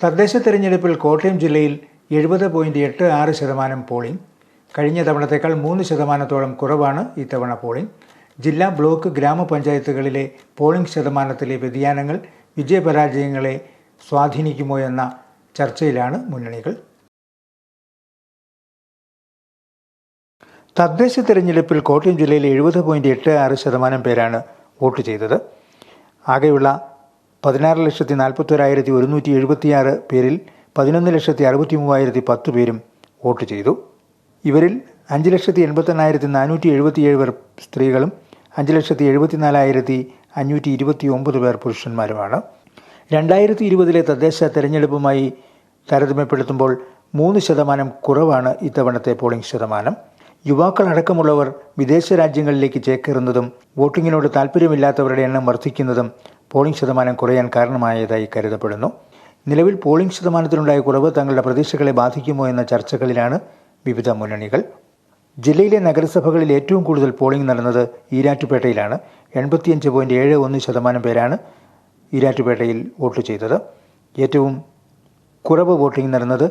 തദ്ദേശ തെരഞ്ഞെടുപ്പിൽ കോട്ടയം ജില്ലയിൽ എഴുപത് പോയിന്റ് എട്ട് ആറ് ശതമാനം പോളിംഗ്. കഴിഞ്ഞ തവണത്തേക്കാൾ മൂന്ന് ശതമാനത്തോളം കുറവാണ് ഇത്തവണ പോളിംഗ്. ജില്ലാ ബ്ലോക്ക് ഗ്രാമപഞ്ചായത്തുകളിലെ പോളിംഗ് ശതമാനത്തിലെ വ്യതിയാനങ്ങൾ വിജയപരാജയങ്ങളെ സ്വാധീനിക്കുമോ എന്ന ചർച്ചയിലാണ് മുന്നണികൾ. തദ്ദേശ തെരഞ്ഞെടുപ്പിൽ കോട്ടയം ജില്ലയിൽ എഴുപത് പോയിന്റ് എട്ട് ആറ് ശതമാനം പേരാണ് വോട്ട് ചെയ്തത്. ആകെയുള്ള പതിനാറ് ലക്ഷത്തി നാൽപ്പത്തൊരായിരത്തി ഒരുന്നൂറ്റി എഴുപത്തിയാറ് പേരിൽ പതിനൊന്ന് ലക്ഷത്തി അറുപത്തി മൂവായിരത്തി പത്ത് പേരും വോട്ട് ചെയ്തു. ഇവരിൽ അഞ്ച് ലക്ഷത്തി എൺപത്തെണ്ണായിരത്തി നാനൂറ്റി എഴുപത്തിയേഴ് പേർ സ്ത്രീകളും അഞ്ച് ലക്ഷത്തി എഴുപത്തിനാലായിരത്തി അഞ്ഞൂറ്റി ഇരുപത്തി ഒമ്പത് പേർ പുരുഷന്മാരുമാണ്. രണ്ടായിരത്തി ഇരുപതിലെ തദ്ദേശ തെരഞ്ഞെടുപ്പുമായി താരതമ്യപ്പെടുത്തുമ്പോൾ മൂന്ന് ശതമാനം കുറവാണ് ഇത്തവണത്തെ പോളിംഗ് ശതമാനം. യുവാക്കൾ യുവാക്കളടക്കമുള്ളവർ വിദേശ രാജ്യങ്ങളിലേക്ക് ചേക്കേറുന്നതും വോട്ടിങ്ങിനോട് താല്പര്യമില്ലാത്തവരുടെ എണ്ണം വർദ്ധിക്കുന്നതും പോളിംഗ് ശതമാനം കുറയാൻ കാരണമായതായി കരുതപ്പെടുന്നു. നിലവിൽ പോളിംഗ് ശതമാനത്തിലുണ്ടായ കുറവ് തങ്ങളുടെ പ്രതീക്ഷകളെ ബാധിക്കുമോ എന്ന ചർച്ചകളിലാണ് വിവിധ മുന്നണികൾ. ജില്ലയിലെ നഗരസഭകളിൽ ഏറ്റവും കൂടുതൽ പോളിംഗ് നടന്നത് ഈരാറ്റുപേട്ടയിലാണ്. എൺപത്തിയഞ്ച് പോയിന്റ് ഏഴ് ഒന്ന് ശതമാനം പേരാണ് ഈരാറ്റുപേട്ടയിൽ വോട്ട് ചെയ്തത്. ഏറ്റവും കുറവ് വോട്ടിംഗ് നടന്നത്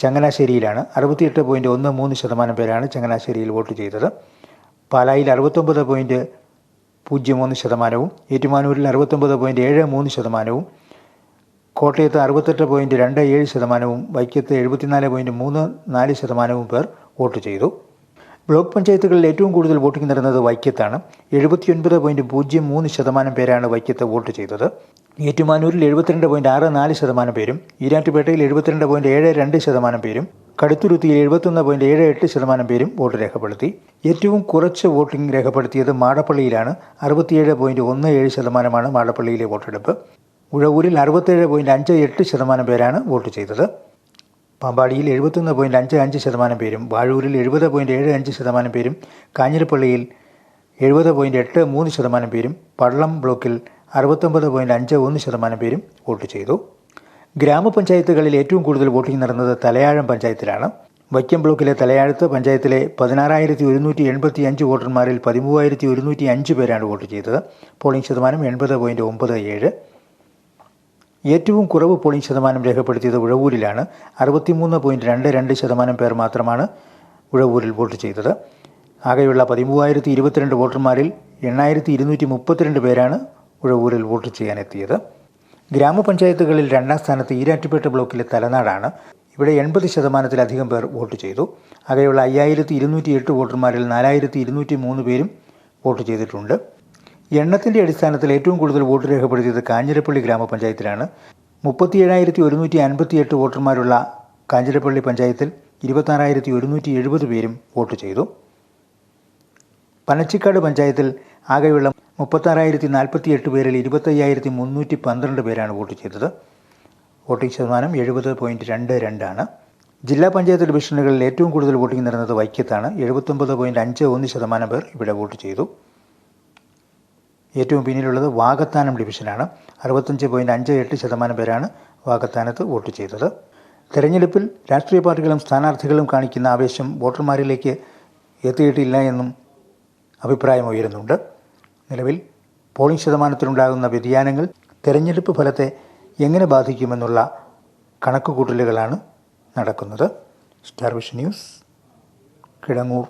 ചങ്ങനാശ്ശേരിയിലാണ്. അറുപത്തിയെട്ട് പോയിന്റ് ഒന്ന് മൂന്ന് ശതമാനം പേരാണ് ചങ്ങനാശ്ശേരിയിൽ വോട്ട് ചെയ്തത്. പാലായിൽ അറുപത്തൊമ്പത് പോയിന്റ് പൂജ്യം മൂന്ന് ശതമാനവും ഏറ്റുമാനൂരിൽ അറുപത്തൊമ്പത് പോയിന്റ് ഏഴ് മൂന്ന് ശതമാനവും കോട്ടയത്ത് അറുപത്തെട്ട് പോയിന്റ് രണ്ട് ഏഴ് ശതമാനവും വൈക്കത്ത് എഴുപത്തിനാല് പോയിന്റ് മൂന്ന് നാല് ശതമാനവും പേർ വോട്ട് ചെയ്തു. ബ്ലോക്ക് പഞ്ചായത്തുകളിൽ ഏറ്റവും കൂടുതൽ വോട്ടിംഗ് നടന്നത് വൈക്കത്താണ്. എഴുപത്തിയൊൻപത് പോയിന്റ് പൂജ്യം മൂന്ന് ശതമാനം പേരാണ് വൈക്കത്ത് വോട്ട് ചെയ്തത്. ഏറ്റുമാനൂരിൽ എഴുപത്തിരണ്ട് പോയിന്റ് ആറ് നാല് ശതമാനം പേരും ഈരാറ്റുപേട്ടയിൽ എഴുപത്തിരണ്ട് പോയിന്റ് ഏഴ് രണ്ട് ശതമാനം പേരും കടുത്തുരുത്തിയിൽ എഴുപത്തൊന്ന് പോയിന്റ് ഏഴ് എട്ട് ശതമാനം പേരും വോട്ട് രേഖപ്പെടുത്തി. ഏറ്റവും കുറച്ച് വോട്ടിംഗ് രേഖപ്പെടുത്തിയത് മാടപ്പള്ളിയിലാണ്. അറുപത്തിയേഴ് പോയിന്റ് ഒന്ന് ഏഴ് ശതമാനമാണ് മാടപ്പള്ളിയിലെ വോട്ടെടുപ്പ്. ഉഴവൂരിൽ അറുപത്തേഴ് പോയിന്റ് അഞ്ച് എട്ട് ശതമാനം പേരാണ് വോട്ട് ചെയ്തത്. പാമ്പാടിയിൽ എഴുപത്തൊന്ന് പോയിന്റ് അഞ്ച് അഞ്ച് ശതമാനം പേരും വാഴൂരിൽ എഴുപത് പോയിന്റ് ഏഴ് അഞ്ച് ശതമാനം പേരും കാഞ്ഞിരപ്പള്ളിയിൽ എഴുപത് പോയിന്റ് എട്ട് മൂന്ന് ശതമാനം പേരും പള്ളം ബ്ലോക്കിൽ അറുപത്തൊമ്പത് പോയിന്റ് അഞ്ച് ഒന്ന് ശതമാനം പേരും വോട്ട് ചെയ്തു. ഗ്രാമപഞ്ചായത്തുകളിൽ ഏറ്റവും കൂടുതൽ വോട്ടിംഗ് നടന്നത് തലയാഴം പഞ്ചായത്തിലാണ്. വൈക്കം ബ്ലോക്കിലെ തലയാഴത്ത് പഞ്ചായത്തിലെ പതിനാറായിരത്തി ഒരുന്നൂറ്റി എൺപത്തി അഞ്ച് വോട്ടർമാരിൽ പതിമൂവായിരത്തി ഒരുന്നൂറ്റി അഞ്ച് പേരാണ് വോട്ട് ചെയ്തത്. പോളിംഗ് ശതമാനം എൺപത് പോയിന്റ് ഒമ്പത് ഏഴ്. ഏറ്റവും കുറവ് പോളിംഗ് ശതമാനം രേഖപ്പെടുത്തിയത് ഉഴവൂരിലാണ്. അറുപത്തിമൂന്ന് പോയിന്റ് രണ്ട് രണ്ട് ശതമാനം പേർ മാത്രമാണ് ഉഴവൂരിൽ വോട്ട് ചെയ്തത്. ആകെയുള്ള പതിമൂവായിരത്തി ഇരുപത്തിരണ്ട് വോട്ടർമാരിൽ എണ്ണായിരത്തി ഇരുന്നൂറ്റി മുപ്പത്തിരണ്ട് പേരാണ് ഉഴവൂരിൽ വോട്ട് ചെയ്യാനെത്തിയത്. ഗ്രാമപഞ്ചായത്തുകളിൽ രണ്ടാം സ്ഥാനത്ത് ഈരാറ്റുപേട്ട ബ്ലോക്കിലെ തലനാടാണ്. ഇവിടെ എൺപത് ശതമാനത്തിലധികം പേർ വോട്ട് ചെയ്തു. ആകെയുള്ള അയ്യായിരത്തി ഇരുന്നൂറ്റി എട്ട് വോട്ടർമാരിൽ നാലായിരത്തി ഇരുന്നൂറ്റി മൂന്ന് പേരും വോട്ട് ചെയ്തിട്ടുണ്ട്. എണ്ണത്തിന്റെ അടിസ്ഥാനത്തിൽ ഏറ്റവും കൂടുതൽ വോട്ട് രേഖപ്പെടുത്തിയത് കാഞ്ഞിരപ്പള്ളി ഗ്രാമപഞ്ചായത്തിലാണ്. മുപ്പത്തി ഏഴായിരത്തി ഒരുന്നൂറ്റി അൻപത്തി എട്ട് വോട്ടർമാരുള്ള കാഞ്ഞിരപ്പള്ളി പഞ്ചായത്തിൽ ഇരുപത്താറായിരത്തി ഒരുന്നൂറ്റി എഴുപത് പേരും വോട്ട് ചെയ്തു. പനച്ചിക്കാട് പഞ്ചായത്തിൽ ആകെയുള്ള മുപ്പത്താറായിരത്തി നാൽപ്പത്തി എട്ട് പേരിൽ ഇരുപത്തയ്യായിരത്തി മുന്നൂറ്റി പന്ത്രണ്ട് പേരാണ് വോട്ട് ചെയ്തത്. വോട്ടിംഗ് ശതമാനം എഴുപത് പോയിന്റ് രണ്ട് രണ്ടാണ് ജില്ലാ പഞ്ചായത്ത് ഡിവിഷനുകളിൽ ഏറ്റവും കൂടുതൽ വോട്ടിംഗ് നടന്നത് വൈക്കത്താണ്. എഴുപത്തൊമ്പത് പോയിന്റ് അഞ്ച് ഒന്ന് ശതമാനം പേർ ഇവിടെ വോട്ട് ചെയ്തു. ഏറ്റവും പിന്നിലുള്ളത് വാകത്താനം ഡിവിഷനാണ്. അറുപത്തഞ്ച് പോയിന്റ് അഞ്ച് എട്ട് ശതമാനം പേരാണ് വാകത്താനത്ത് വോട്ട് ചെയ്തത്. തെരഞ്ഞെടുപ്പിൽ രാഷ്ട്രീയ പാർട്ടികളും സ്ഥാനാർത്ഥികളും കാണിക്കുന്ന ആവേശം വോട്ടർമാരിലേക്ക് എത്തിയിട്ടില്ല എന്നും അഭിപ്രായം ഉയരുന്നുണ്ട്. നിലവിൽ പോളിംഗ് ശതമാനത്തിലുണ്ടാകുന്ന വ്യതിയാനങ്ങൾ തെരഞ്ഞെടുപ്പ് ഫലത്തെ എങ്ങനെ ബാധിക്കുമെന്നുള്ള കണക്കുകൂട്ടലുകളാണ് നടക്കുന്നത്. Star vision news Kidangoor